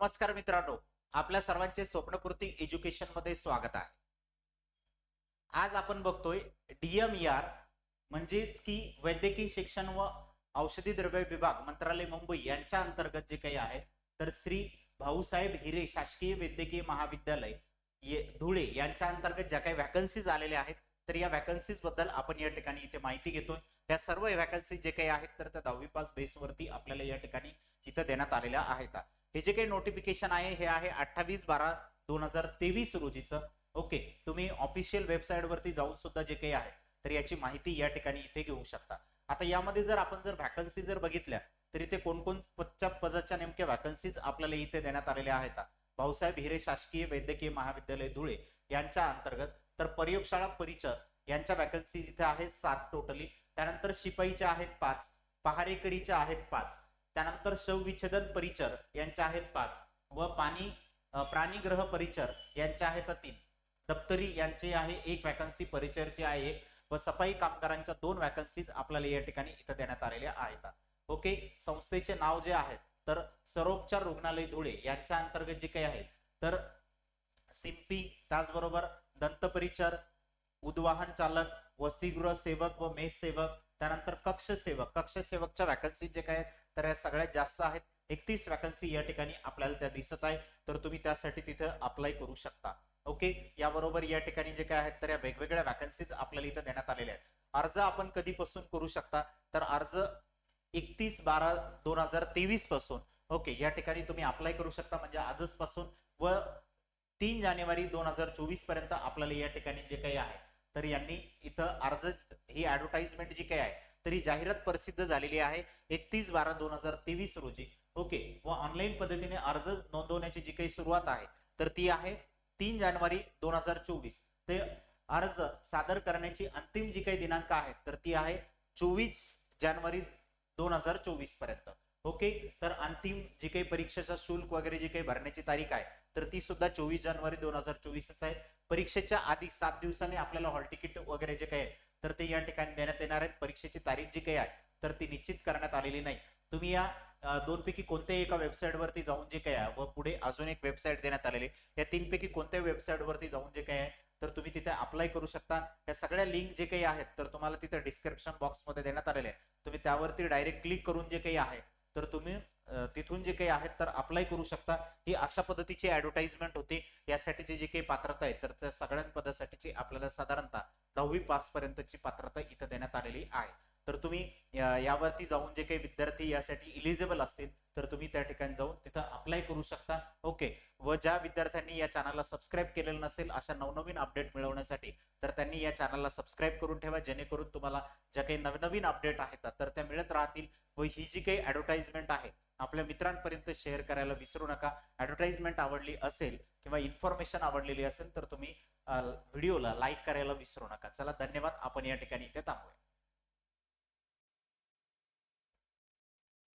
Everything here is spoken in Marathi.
नमस्कार मित्रांनो आपल्या सर्वांचे स्वप्नपूर्ती एज्युकेशनमध्ये स्वागत आहे. आज आपण बघतोय डीएमईआर म्हणजेच की वैद्यकीय शिक्षण व औषधी द्रव्य विभाग मंत्रालय मुंबई यांच्या अंतर्गत जे काही आहे तर श्री भाऊसाहेब हिरे शासकीय वैद्यकीय महाविद्यालय धुळे यांच्या अंतर्गत ज्या काही व्हॅकन्सीज आलेल्या आहेत तर या व्हॅकन्सीजबद्दल आपण या ठिकाणी इथे माहिती घेतोय. त्या सर्व व्हॅकन्सी जे काही आहेत तर त्या दहावी पास बेसवरती आपल्याला या ठिकाणी इथं देण्यात आलेल्या आहेत. हे जे काही नोटिफिकेशन आहे हे आहे अठ्ठावीस बारा दोन हजार तेवीस रोजीचं. ओके तुम्ही ऑफिशियल वेबसाईट वरती जाऊन सुद्धा जे काही आहे तर याची माहिती या ठिकाणी इथे घेऊ शकता. आता यामध्ये जर आपण जर व्हॅकन्सी जर बघितल्या तर इथे कोणकोणत्या पदाच्या नेमक्या व्हॅकन्सीज आपल्याला इथे देण्यात आलेल्या आहेत? भाऊसाहेब हिरे शासकीय वैद्यकीय महाविद्यालय धुळे यांच्या अंतर्गत तर प्रयोगशाळा परिचर यांच्या वॅकन्सी इथे आहेत सात टोटली त्यानंतर शिपाईच्या आहेत पाच पहारेकरीच्या आहेत पाच. त्यानंतर शवविच्छेदन परिचर यांच्या आहेत पाच व पाणी प्राणीग्रह परिचर यांच्या आहेत तीन. दप्तरी यांची आहे एक वॅकन्सी परिचरची आहे एक व सफाई कामगारांच्या दोन वॅकन्सीज आपल्याला या ठिकाणी इथं देण्यात आलेल्या आहेत. ओके? संस्थेचे नाव जे आहेत तर सरोपचार रुग्णालय धुळे यांच्या अंतर्गत जे काही आहे तर सिंपी त्याचबरोबर दंतपरिचर उद्वाहन चालक वसतिगृह सेवक व मेस सेवक त्यानंतर कक्ष सेवक. कक्ष सेवकच्या वॅकन्सी जे काय तर या सगळ्यात जास्त आहेत. एकतीस वॅकन्सी या ठिकाणी आपल्याला त्या दिसत आहे. तर तुम्ही त्यासाठी तिथं अप्लाय करू शकता. ओके याबरोबर या ठिकाणी जे काय आहेत तर या वेगवेगळ्या वॅकन्सीज आपल्याला इथं देण्यात आलेल्या आहेत. अर्ज आपण कधीपासून करू शकता? तर अर्ज एकतीस बारा दोन हजार तेवीसपासून. ओके या ठिकाणी तुम्ही अप्लाय करू शकता म्हणजे आजच पासून व तीन जानेवारी दोन हजार चोवीसपर्यंत आपल्याला या ठिकाणी जे काही आहे तर यांनी इथं अर्ज ही ऍडव्हर्टाइजमेंट जी काही आहे तर ही जाहिरात प्रसिद्ध झालेली आहे. एकतीस बारा दोन हजार तेवीस रोजी. ओके. व ऑनलाईन पद्धतीने अर्ज नोंदवण्याची जी काही सुरुवात आहे तर ती आहे तीन जानेवारी दोन हजार चोवीस. ते अर्ज सादर करण्याची अंतिम जी काही दिनांक आहे तर ती आहे चोवीस जानेवारी दोन हजार चोवीसपर्यंत. ओके. तर अंतिम जी काही परीक्षेचा शुल्क वगैरे जी काही भरण्याची तारीख आहे तर ती सुद्धा चोवीस जानेवारी दोन हजार चोवीसच आहे. परीक्षेच्या आधी सात दिवसांनी आपल्याला हॉल तिकीट वगैरे जे काही तर ते या ठिकाणी देण्यात येणार आहेत. परीक्षेची तारीख जी काही आहे तर ती निश्चित करण्यात आलेली नाही. तुम्ही या दोनपैकी कोणत्याही एका वेबसाईटवरती जाऊन जे काही आहे व पुढे अजून एक वेबसाईट देण्यात आलेली आहे. या तीनपैकी कोणत्या वेबसाईटवरती जाऊन जे काही आहे तर तुम्ही तिथे अप्लाय करू शकता. या सगळ्या लिंक जे काही आहेत तर तुम्हाला तिथे डिस्क्रिप्शन बॉक्समध्ये देण्यात आलेले आहे. तुम्ही त्यावरती डायरेक्ट क्लिक करून जे काही आहे तर तुम्ही तिथून जे काही आहेत तर अप्लाय करू शकता. ही अशा पद्धतीची ऍडव्हर्टाइजमेंट होती. यासाठीची जी काही पात्रता आहे तर त्या सगळ्या पदासाठीची आपल्याला साधारणतः दहावी पास पर्यंतची पात्रता इथं देण्यात आलेली आहे. तर तुम्ही यावरती जाऊन जे काही विद्यार्थी यासाठी इलिजिबल असतील तर तुम्ही त्या ठिकाणी जाऊन तिथं अप्लाय करू शकता. ओके व ज्या विद्यार्थ्यांनी या चॅनलला सबस्क्राईब केलेलं नसेल अशा नवनवीन अपडेट मिळवण्यासाठी तर त्यांनी या चॅनलला सबस्क्राईब करून ठेवा जेणेकरून तुम्हाला ज्या काही नवनवीन अपडेट आहेत तर त्या मिळत राहतील. व ही जी काही ऍडव्हर्टाइजमेंट आहे आपल्या मित्रांपर्यंत शेअर करायला विसरू नका. ऍडव्हर्टाइजमेंट आवडली असेल किंवा इन्फॉर्मेशन आवडलेली असेल तर तुम्ही व्हिडिओला लाईक करायला विसरू नका. चला धन्यवाद. आपण या ठिकाणी इथे थांबूया.